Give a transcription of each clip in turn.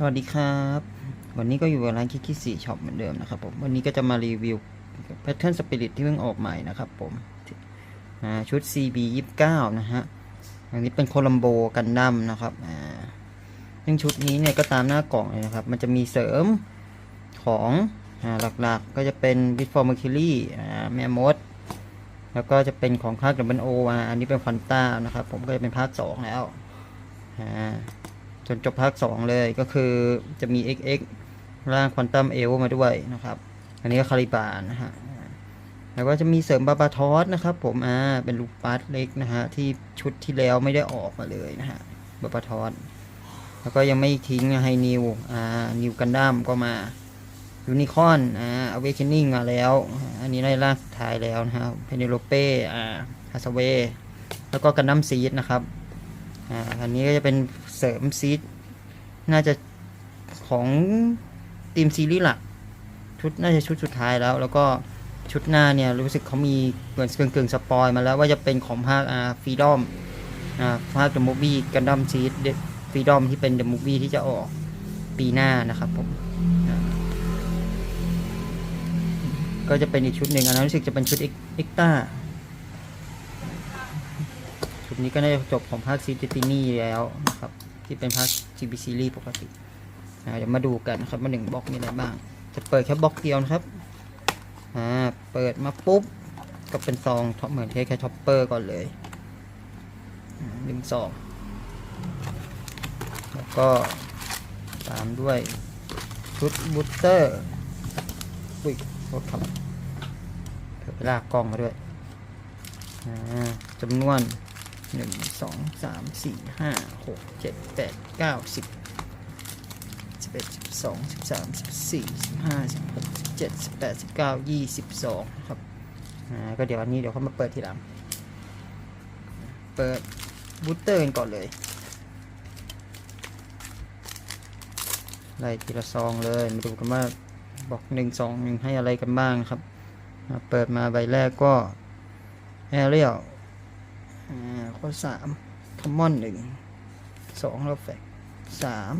สวัสดีครับ วันนี้ก็อยู่กับร้านคิกคิสี่ช็อปเหมือนเดิมนะครับผม วันนี้ก็จะมารีวิว Pattern Spirit ที่เพิ่งออกใหม่นะครับผมอ่าชุด CB 29นะฮะ อันนี้เป็นโคลัมโบกันดั้มนะครับซึ่งชุดนี้เนี่ยก็ตามหน้ากล่องเลยนะครับ มันจะมีเสริมของหลักๆก็จะเป็น b i t for Mercury อ่แม่มด แล้วก็จะเป็นของภาค w o อ่าอันนี้เป็นควอนต้านะครับ ผมก็จะเป็นภาค 2 แล้วอ่า จนจบภาค 2 เลยก็คือจะมี XX ร่างควอนตัมเอลมาด้วยนะครับ อันนี้ก็คาริบานนะฮะแล้วก็จะมีเสริมบาบาทอสนะครับผมอ่าเป็นลูกปัสเล็กนะฮะที่ชุดที่แล้วไม่ได้ออกมาเลยนะฮะบาบาทอสแล้วก็ยังไม่ทิ้งให้นิวอ่านิวกันดั้มก็มายูนิคอนอ่าอเวคินิ่งมาแล้ว อันนี้ในร่าสุดท้ายแล้วนะครับเพเนโลเป้อ่าฮัสเวแล้วก็กันดั้มซีดนะครับอ่าอันนี้ก็จะเป็น เสริมซีดน่าจะของทีมซีรีส์หลักชุดน่าจะชุดสุดท้ายแล้ว แล้วก็ชุดหน้าเนี่ยรู้สึกเขามีเหมือนเกึ่งๆสปอยมาแล้วว่าจะเป็นของภาคอ่าฟีดอมอ่าภาคเดอะมูฟวี่กันดั้มซีดฟีดอมที่เป็นเดอะมูฟวี่ที่จะออกปีหน้านะครับผมก็จะเป็นอีกชุดหนึ่งอันนั้นรู้สึกจะเป็นชุดเอ็กต้าชุดนี้ก็น่าจะจบของภาคซีติตินี่แล้วนะครับ ที่เป็นภาค GB Series ปกติเดี๋ยวมาดูกันนะครับว่าหนึ่งบล็อกมีอะไรบ้าง จะเปิดแค่บล็อกเดียวนะครับอ่าเปิดมาปุ๊บ ก็เป็นซองท็อปเหมือนแค่แค่ท็อปเปอร์ก่อนเลยหนึ่งซองแล้วก็ตามด้วยชุดบูสเตอร์อุ้ยโทษครับเผื่อไปลากกล้องมาด้วยจำนวน หนึ่งสองสามสี่ห้าหกเจ็ดแปดเก้าสิบสิบเอ็ดสิบสองสิบสามสิบสี่สิบห้าสิบหกสิบเจ็ดสิบแปดสิบเก้ายี่สิบสองครับอ่าก็เดี๋ยวอันนี้เดี๋ยวเขามาเปิดทีหลัง เปิดบูสเตอร์กันก่อนเลยไล่ทีละซองเลยมาดูกันว่าบอกหนึ่งสองหนึ่งให้อะไรกันบ้างครับ เปิดมาใบแรกก็แอเรียล อ่าข้อสามคอมมอนหนึ่งสองแล้วแฟกสาม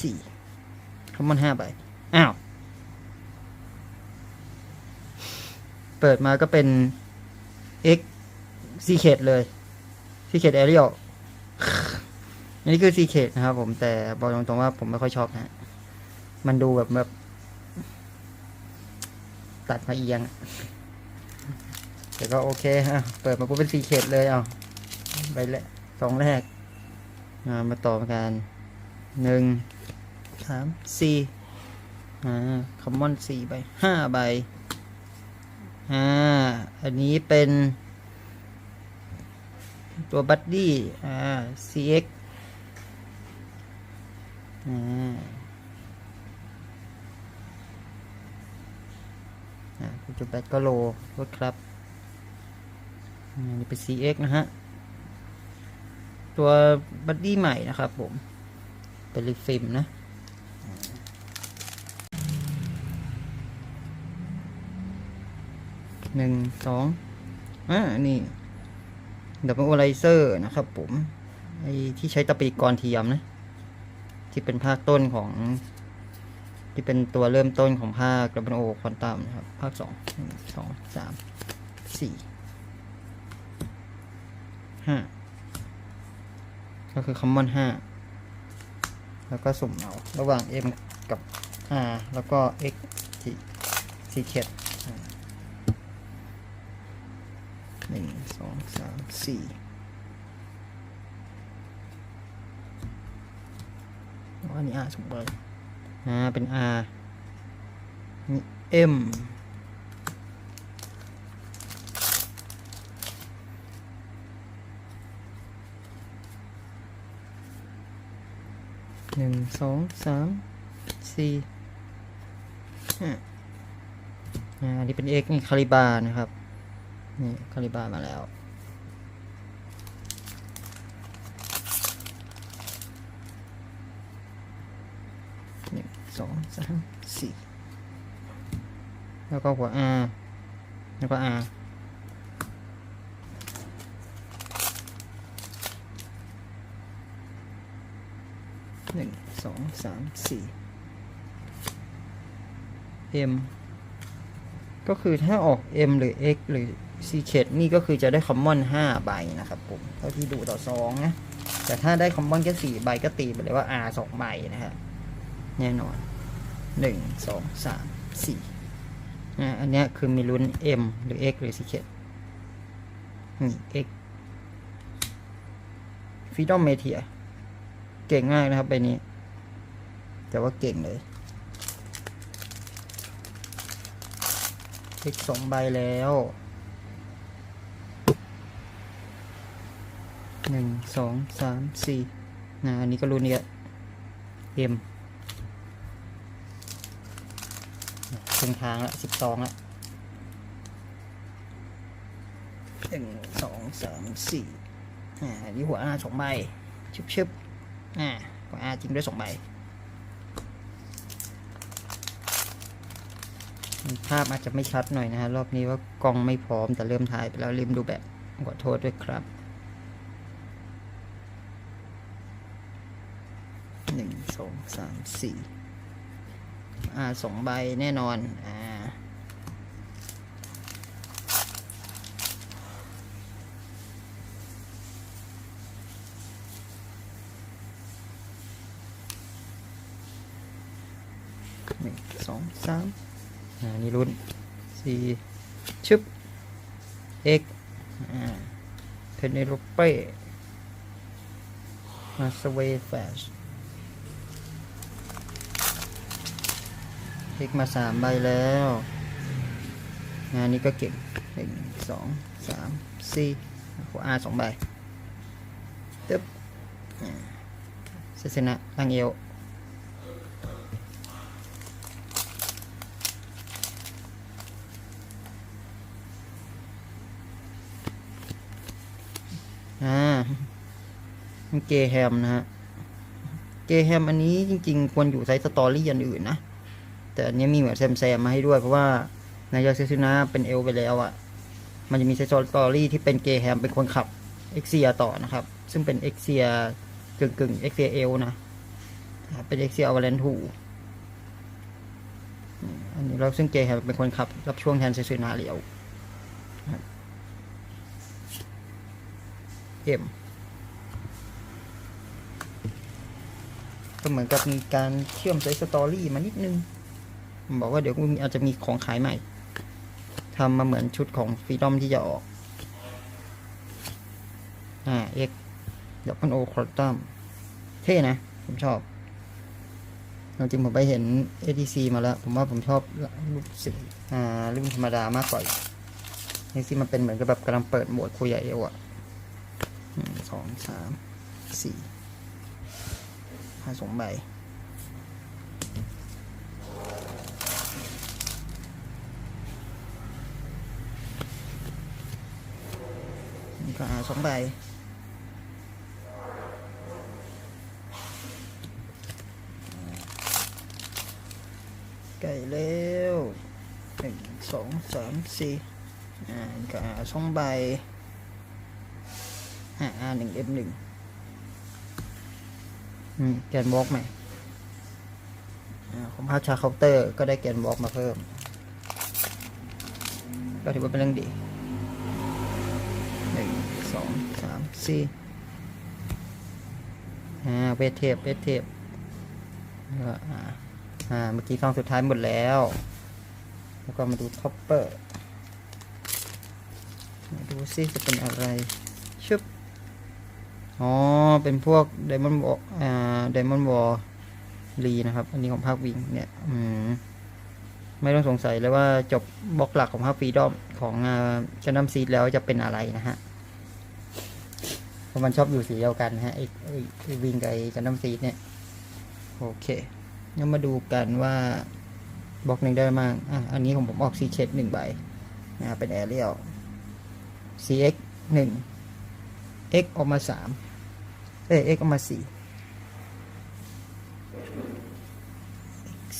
สี่คอมมอนห้าใบอ้าว เปิดมาก็เป็น X ซีเคดเลยซีเคดแอรียลอันนี้คือซีเคดนะครับผมแต่บอกตรงๆว่าผมไม่ค่อยชอบนะมันดูแบบแบบ ตัดมาเอียง แต่ก็โอเคฮะเปิดมาปุ๊บเป็นสีเขตเลยเอาใบแรกสองแรกามาต่อกันหนึ่งสามสี่อ่าคอมมอนสี่ใบห้าใบอ่าอันนี้เป็น ตัวบัดดี้อ่า CX อ่าอ่าปัจจุบันก็โลรถครับ นนี้เป็น CX นะฮะ ตัวบัดดี้ใหม่นะครับผม เป็นรีฟิมนะหนึ่งสองอ่านี่ดับเบิลไลเซอร์นะครับผม ไอที่ใช้ตะปีกรเทียมนะ ที่เป็นภาคต้นของ ที่เป็นตัวเริ่มต้นของภาคดับเบิลโอควอนตัมนะครับ ภาคสองสองสามสี่ ห้าก็คือคอมมอนห้าแล้วก็สุ่มเอา ระหว่าง M กับ R แล้วก็ X ที่สีเขียดหนึ่งสองสามสี่อันนี้ R สุ่มเลยอ่าเป็น R นี่ M หนึ่งสองสามสี่ห้าอันนี้เป็น X นี่คาลิบานะครับ นี่คาลิบามาแล้ว หนึ่งสองสามสี่แล้วก็หัว R แล้วก็ R หนึ่งสองสามสี่ M ก็คือถ้าออก M หรือ X หรือ Secret นี่ก็คือจะได้คอมมอน5ใบนะครับผมเท่าที่ดูต่อซองนะ แต่ถ้าได้คอมมอนแค่4ใบก็ตีไปเลยว่า R 2ใบนะฮะแน่นอน 1 2 3 4อ่าอันนี้คือมีลุ้น M หรือ X หรือ Secret นี่ X Freedom Meteor เเก่งมากนะครับใบนี้ แต่ว่าเก่งเลย X สองใบแล้วหนึ่งสองสามสี่นะอันนี้ก็รุ่นนี้เอ็มครึ่งทางละสิบสองละหนึ่งสองสามสี่อ่าอันนี้หัวอาสองใบชึบชึบ อ่าหัวอาจริงด้วยสองใบภาพอาจจะไม่ชัดหน่อยนะฮะ รอบนี้ว่ากล้องไม่พร้อมแต่เริ่มถ่ายไปแล้วลืมดูแบบขอโทษด้วยครับหนึ่งสองสามสี่อ่าสองใบแน่นอนอ่า หนึ่งสองสามอ่านี่รุ่นสี่ชึบ x อ่าเพนเนโรเป้มาสเวฟแฟชเอ็กมาสามใบแล้ว งานนี้ก็เก่งหนึ่งสองสามสี่หัวอาสองใบตึ๊บอ่าเซซนะลังเอวอ่า เกแฮมนะฮะ เกแฮมอันนี้จริง ๆ ควรอยู่ไซส์สตอรี่อันอื่นนะ แต่อันนี้มีเหมือนแซมแซมมาให้ด้วย เพราะว่าในยาเซซุนะเป็นเอลไปแล้วอะ่ะ มันจะมีไซส์สตอรี่ที่เป็นเกแฮมเป็นคนขับเอ็กเซียต่อนะครับ ซึ่งเป็นเอ็กเซียกึ่งกึ่งเอ็กเซียเอลนะ เป็นเอ็กเซียอวาเลนทูอันนี้เราซึ่งเกแฮมเป็นคนขับ รับช่วงแทนเซซุนะเลียวเอ็ม ก็เหมือนกับมีการเชื่อมไซส์สตอรี่มานิดนึง บอกว่าเดี๋ยวมีอาจจะมีของขายใหม่ทำมาเหมือนชุดของฟรีดอมที่จะออก อ่า X เดี๋ยวพันโอคอร์ตัมเท่นะ ผมชอบจริงผมไปเห็น ATC มาแล้ว ผมว่าผมชอบรูปสีอ่ารุ่นธรรมดามากกว่านี่สิมันเป็นเหมือนกับแบบกำลังเปิดโหมดคุยใหญ่เอวอะหนึ่งสองสามสี่ ห้าสองใบนี่ก็หาสองใบไก่เร็วหนึ่งสองสามสี่อ่าก็หาสองใบอ่าอ่าหนึ่งเอฟหนึ่ง แกนบล็อกใหม่อ่าของภาคชาเคาน์เตอร์ก็ได้แกนบล็อกมาเพิ่ม ก็ถือว่าเป็นเรื่องดีหนึ่งสองสามสี่อ่าเวทเทปเวทเทปแล้วก็อ่าอ่าเมื่อกี้ซองสุดท้ายหมดแล้ว แล้วก็มาดูท็อปเปอร์มาดูซิจะเป็นอะไรชึบ อ๋อ เป็นพวกไดมอนด์วออ่าไดมอนด์วอลลีนะครับ อันนี้ของภาควิงเนี่ย อืม ไม่ต้องสงสัยเลยว่าจบบล็อกหลักของภาคฟรีดอมของชันดัมซีดแล้วจะเป็นอะไรนะฮะเพราะมันชอบอยู่สีเดียวกันฮะไอ้ไอ้วิงกับไอ้ชันดัมซีดเนี่ย โอเคงั้นมาดูกันว่าบล็อกหนึ่งได้มากอะ อันนี้ของผมออกซีเช็ดหนึ่งใบนะเป็นแอเรียล CX หนึ่ง x ออกมา 3 เอ้ x ออกมา 4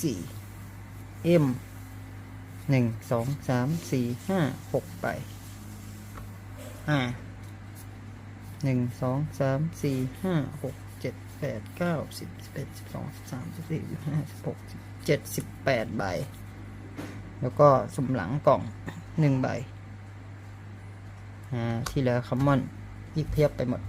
4 m 1 2 3 4 5 6 ไป อ่า 1 2 3 4 5 6 7 8 9 10 11 12 13 14 15 16 17 18 ใบ แล้วก็สุ่มหลังกล่อง 1 ใบ อ่า ที่เหลือคัมมอน ยิกเพียบไปหมด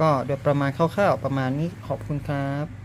ก็โดยประมาณคร่าวๆประมาณนี้ขอบคุณครับ